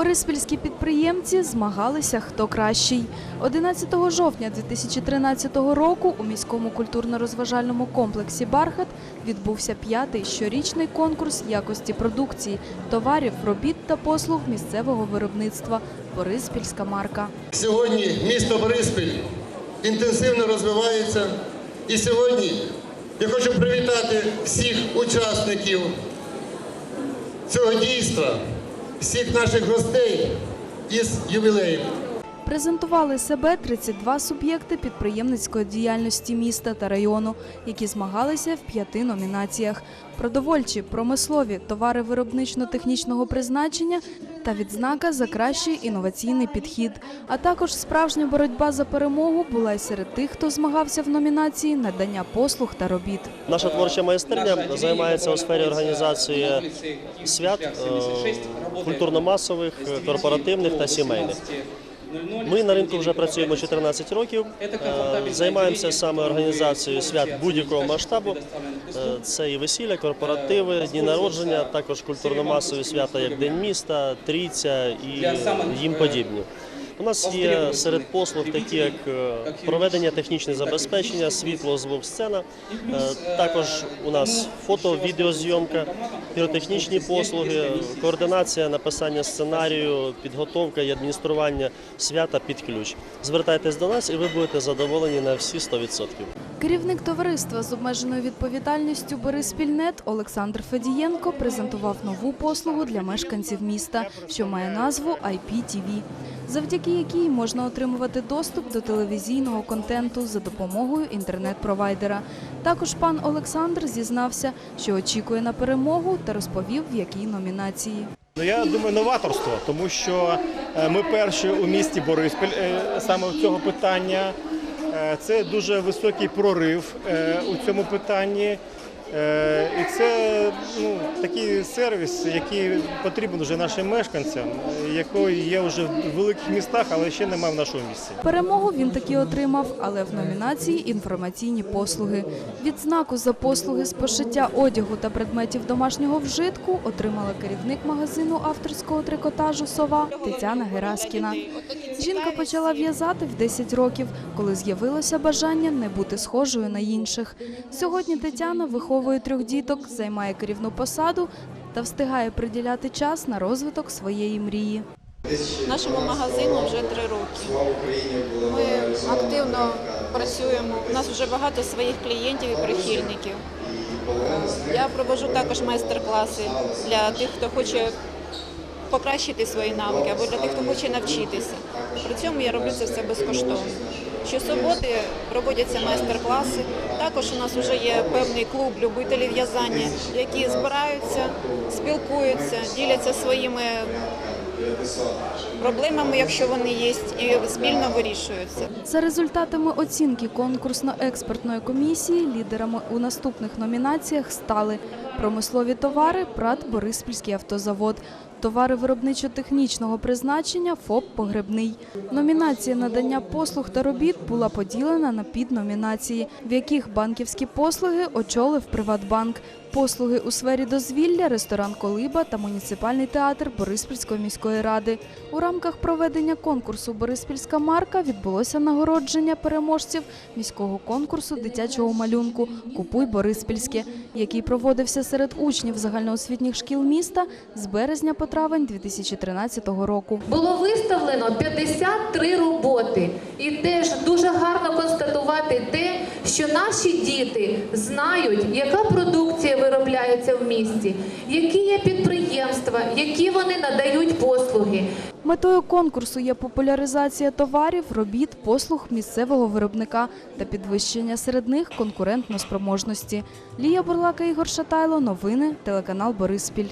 Бориспільські підприємці змагалися хто кращий. 11 жовтня 2013 року у міському культурно-розважальному комплексі Бархат відбувся п'ятий щорічний конкурс якості продукції, товарів, робіт та послуг місцевого виробництва Бориспільська марка. Сьогодні місто Бориспіль інтенсивно розвивається. І сьогодні я хочу привітати всіх учасників цього дійства, всіх наших гостей із ювілеєм. Презентували себе 32 суб'єкти підприємницької діяльності міста та району, які змагалися в п'яти номінаціях: продовольчі, промислові, товари виробнично-технічного призначення та відзнака за кращий інноваційний підхід. А також справжня боротьба за перемогу була й серед тих, хто змагався в номінації надання послуг та робіт. Наша творча майстерня займається у сфері організації свят е, культурно-масових, корпоративних та сімейних. Ми на ринку вже працюємо 14 років. Е, Займаємося саме організацією свят будь-якого масштабу. Е, Це і весілля, корпоративи, дні народження, також культурно-масові свята, як День міста, Трійця і їм подібні. У нас є серед послуг такі, як е, проведення технічне забезпечення, світло, звук, сцена. Е, Також у нас фото, відеозйомка, піротехнічні послуги, координація, написання сценарію, підготовка і адміністрування свята під ключ. Звертайтесь до нас, і ви будете задоволені на всі 100%. Керівник товариства з обмеженою відповідальністю Бориспільнет Олександр Федієнко презентував нову послугу для мешканців міста, що має назву IPTV, завдяки якій можна отримувати доступ до телевізійного контенту за допомогою інтернет-провайдера. Також пан Олександр зізнався, що очікує на перемогу та розповів, в якій номінації. Ну, я думаю, новаторство, тому що е, ми перші у місті Бориспіль е, саме цього питання. Е, Це дуже високий прорив у цьому питанні. Е, І це ну, такий сервіс, який потрібен вже нашим мешканцям, який є вже в великих містах, але ще немає в нашому місті. Перемогу він таки отримав, але в номінації інформаційні послуги. Відзнаку за послуги з пошиття одягу та предметів домашнього вжитку отримала керівник магазину авторського трикотажу Сова Тетяна Гераскіна. Жінка почала в'язати в 10 років, коли з'явилося бажання не бути схожою на інших. Сьогодні Тетяна виховує трьох діток, займає керівну посаду та встигає приділяти час на розвиток своєї мрії. Нашому магазину вже три роки. Ми активно працюємо. У нас вже багато своїх клієнтів і прихильників. Я проводжу також майстер-класи для тих, хто хоче покращити свої навики або для тих, хто хоче навчитися. При цьому я роблю це все безкоштовно. Щосуботи проводяться майстер-класи. Також у нас вже є певний клуб любителів в'язання, які збираються, спілкуються, діляться своїми проблемами, якщо вони є, і спільно вирішуються. За результатами оцінки конкурсно-експертної комісії лідерами у наступних номінаціях стали промислові товари ПРАТ Бориспільський автозавод, товари виробничо-технічного призначення ФОП Погребний. Номінація надання послуг та робіт була поділена на підномінації, в яких банківські послуги очолив Приватбанк, послуги у сфері дозвілля, ресторан Колиба та муніципальний театр Бориспільської міської ради. У рамках проведення конкурсу Бориспільська марка відбулося нагородження переможців міського конкурсу дитячого малюнку Купуй Бориспільське, який проводився серед учнів загальноосвітніх шкіл міста з березня по травень 2013 року. Було виставлено 53 роботи, і теж дуже гарно констатувати те, що наші діти знають, яка продукція виробляється в місті, які є підприємства, які вони надають послуги. Метою конкурсу є популяризація товарів, робіт, послуг місцевого виробника та підвищення серед них конкурентноспроможності. Лія Бурлака, Ігор Шатайло, новини, телеканал Бориспіль.